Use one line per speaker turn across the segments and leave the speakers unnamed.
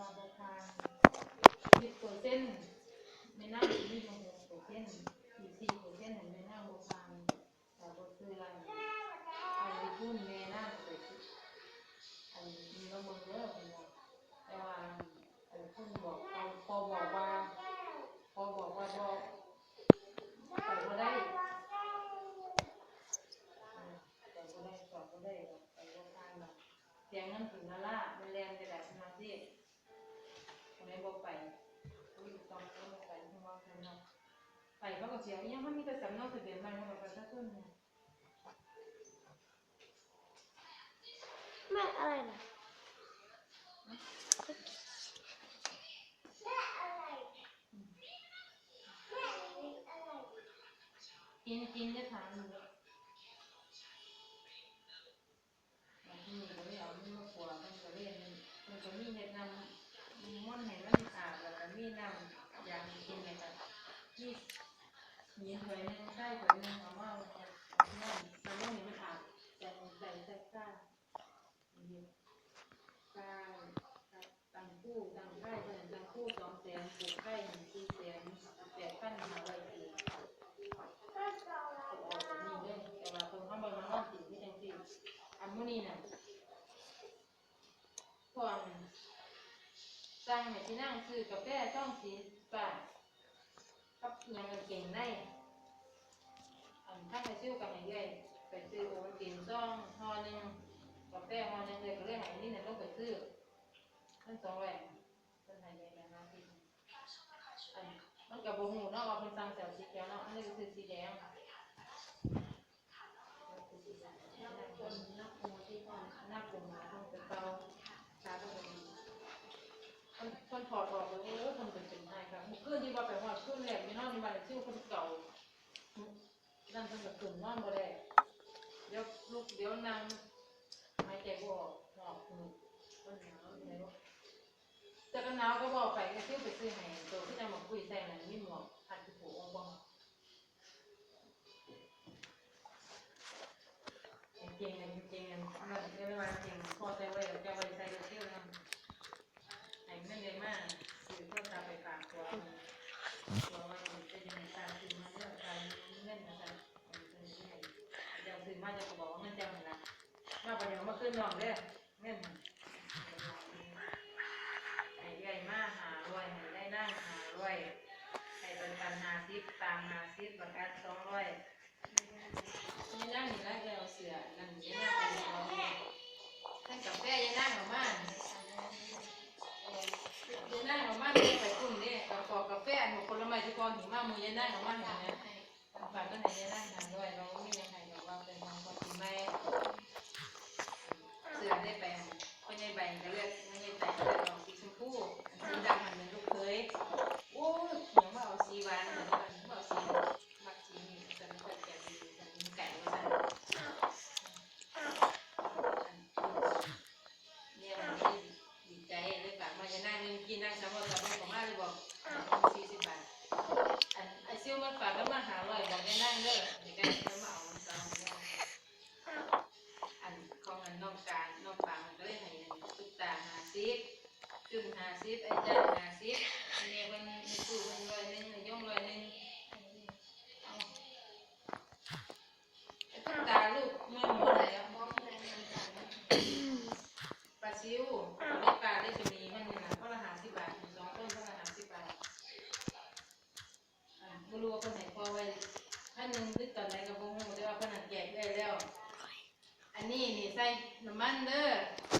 ว่าบ่ผ่าสิบเปอร์เซ็นต์ไม่น่ามีหกเปอร์เซ็นต์สี่สี่เปอร์เซ็นต์ไม่น่าบ่ผ่าแต่บ่ซื้ออะ ไปเขาก็เสียยังมันมีแต่สำเนาทะเบียนใหม่เขาบอกไปสักต้นเนี่ย
แม่อะไรนะ
กินกินจะถามอยู่บางทีก็ไม่เอาไม่มากลัวมันก็เรียนมันก็มีเห็ดนำม้วนเห็นมันอาบแล้วก็มีน้ำยางกินเลยค่ะที่ มีถ้วยนึงใส่ถ้วยนึงเอามาเอาเนี่ยมันต้องมีมันอาบแต่ใส่ใส่ก้าก้าตังคู่ตังไข่เป็นตังคู่สองแสนปลูกไข่หนึ่งสี่แสนแปดพันหาร้อยสี่นี่เลยแต่ว่าคนข้างบนมันนอนติดที่จังซี่อันมื้อนี้น่ะก่อนสั่งให้ที่นั่งซื้อกาแฟช่องสีฟ้ากับยังเก่งในอัน ถ้าไปซื้อกันให้เลยไปซื้อโอวัลตินซองห่อหนึ่งกาแฟห่อหนึ่งเลยก็เลยให้นี่น่ะต้องไปซื้อทั้งสองแหล่งเพิ่นให้เลยนะที่อันมันก็บ่ฮู้เนาะว่าเพิ่นสั่งแถวสีเขียวเนาะอันนี้ก็คือสีแดงนักคนนักโมที่ก่อนนักกลุ่มนักคนเป็นเตาชาตัวนี้คนคนถอดออกเลยเออคนเป็นเป็นไงครับเมื่อคืนที่ว่าไปหอดขึ้นแรกมีนอนในบ้านชื่อคนเก่า นั่นเป็นแบบกลุ่มนอนบ่ได้เดี๋ยวลูกเดี๋ยวนั่งหายใจบ่ออกหอบหนุกคนหนาวอยู่ไหนวะแต่ก็หนาวก็บอไปก็ชื่อไปซื้อให้ตัวที่จะมาคุยใส่นั่นมีหมวกพันที่ผูกองค์บ่เก่งกันเก่งกันนั่นเรียกว่าเก่งพอใจไว้จะไว้ใส่เที่ยวนั่นไอ้ไม่ได้มากคือเพื่อตาไปฝากตัวตัวว่าจะยังตาซื้อมาเรื่องการเงินนะคะจะซื้อมาจะบอกว่าเงินจะมันละมาประเดี๋ยวมาขึ้นนอนเด้อเงินไอ้ใหญ่มากหารวยให้ได้นั่งหารวยให้เป็น ปัญหาซิปตามหาซิปประกันสองร้อยยังนั่งอยู่แล้วแกเอาเสือนั่งยังนั่งไปเอาท่านกาแฟยังนั่งออกมายังนั่งออกมาเนี่ยไปกุ้งเนี่ยกับกอกกาแฟหมดผลไม้ทุกคนถึงมามือยังนั่งออกมาเห็นไหมฝากก็ไหนยังนั่งทานด้วยเราไม่ยังไงเราว่าเป็นทางคนที่ไม่เสือได้ไปก็ยังใบก็เลือกยังใบก็เลือกเอาสีชมพูสีดำมันเป็นลูกเคยโอ้ยยังว่าเอาสีหวานเหมือนกันว่าเอาสีมักสีนี่จะไม่ค่อยแก่ดีจะมีไก่มาสั่น เนี่ยมันไม่ดีใจเลยฝากมาจะนั่งนึงกินนั่งสามวันสามวันของมาเลยบอกสี่สิบบาทอันไอซิวมันฝากแล้วมาหาร้อยบอกจะนั่งเด้อเดี๋ยวกันจะมาเอามันตามอันของอันน้องการน้องปางมันก็เลยให้ตุ๊กตาหาซิปจุ่มหาซิปไอ้จ้าหาซิปอันนี้มันตู้มันร้อยหนึงย่องร้อยหนึงเอาไอ้ตุ๊กตาลูกแม่หมดแล้ว ปลาซิวได้ปลาได้จะมีมันนี่นะก็ละหาสิบบาทสองต้นก็ละหาสิบบาทอ่าไม่รู้ว่าคนไหนพอไว้ท่านหนึ่งนึกตอนไหนก็บ่ฮู้แต่ว่าเพิ่นน่ะแจกได้แล้ว อั นี้นี่ใส่น้ำมันเด้อ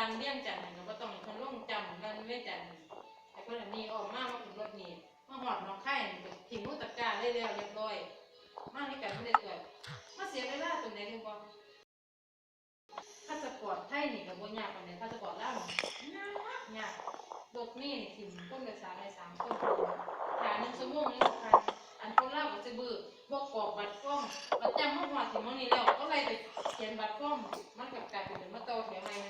ามาดานเลี้ยงจันทร์ก็บ่ต้องคนลงจำกันเลี้ยงจันทร์ไอ้คนอันนี้ออกมามาถึงรถนี่มาหอดน้องไข่ถิ่มมุตะกร้าได้แล้วเรียบร้อยมาให้กันไม่ได้เกิดมาเสียเวลาตรงไหนรู้บ่พาสปอร์ตไทยนี่ก็บ่ยากปานใดพาสปอร์ตลาวยากยากรถนี่ถิ่มคนโดยสารได้สามคนหาหนึ่งชั่วโมงนี่สำคัญอันคนล่าวก็สิบื้อบ่กกรอกบัตรฟอร์มบัตรจำมาฮอดถึงมื้อนี้แล้วก็ไล่ไปเขียนบัตรฟอร์มมันกับกลายเป็นมาต่อแถวใหม่แม่นบ่ล่ะคน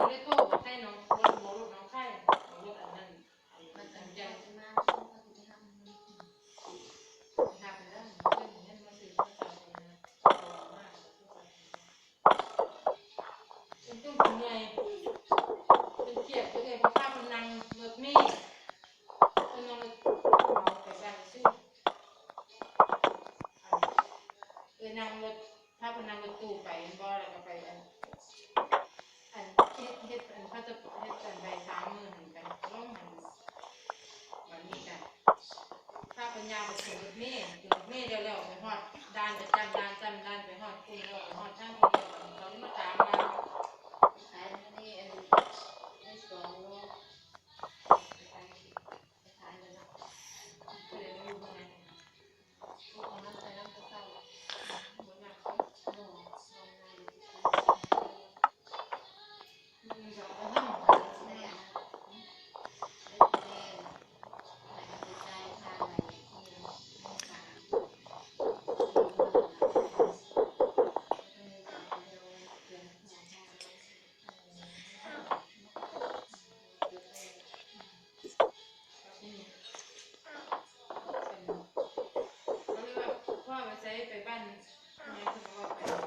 งุนงิดเพิ่นเลยโทรบอกให้น้องรถหมอรถน้องไข่รถอันนั้น
มั
นั้นน
จะ
อัน
ใหญ่
ใหญ่
มากช่วงพฤติกรรม
ทำแล้วเพื่อนเงินมาซื้อมาจ่ายนะตลอดมากเป็นตุ้มเป็นไงเป็นเกียบเป็นไงเพราะข้ามันนั่งรถนี่เป็นนั่งรถเมาไปบ้านซื้อเออนั่งรถถ้าเป็นนั่งรถตู้ไปบ่แล้วก็ไปอันอันเฮ็ดเฮ็ดอันเขาจะเฮ็ดอันใบสาม Depan, 多少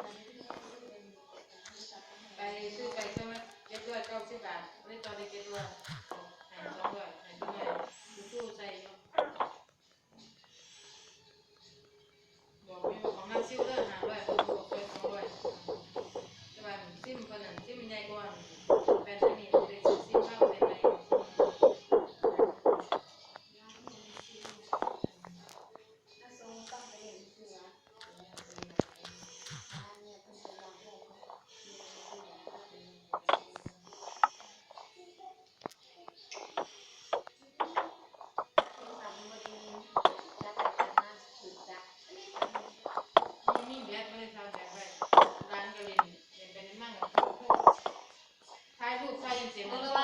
Olá.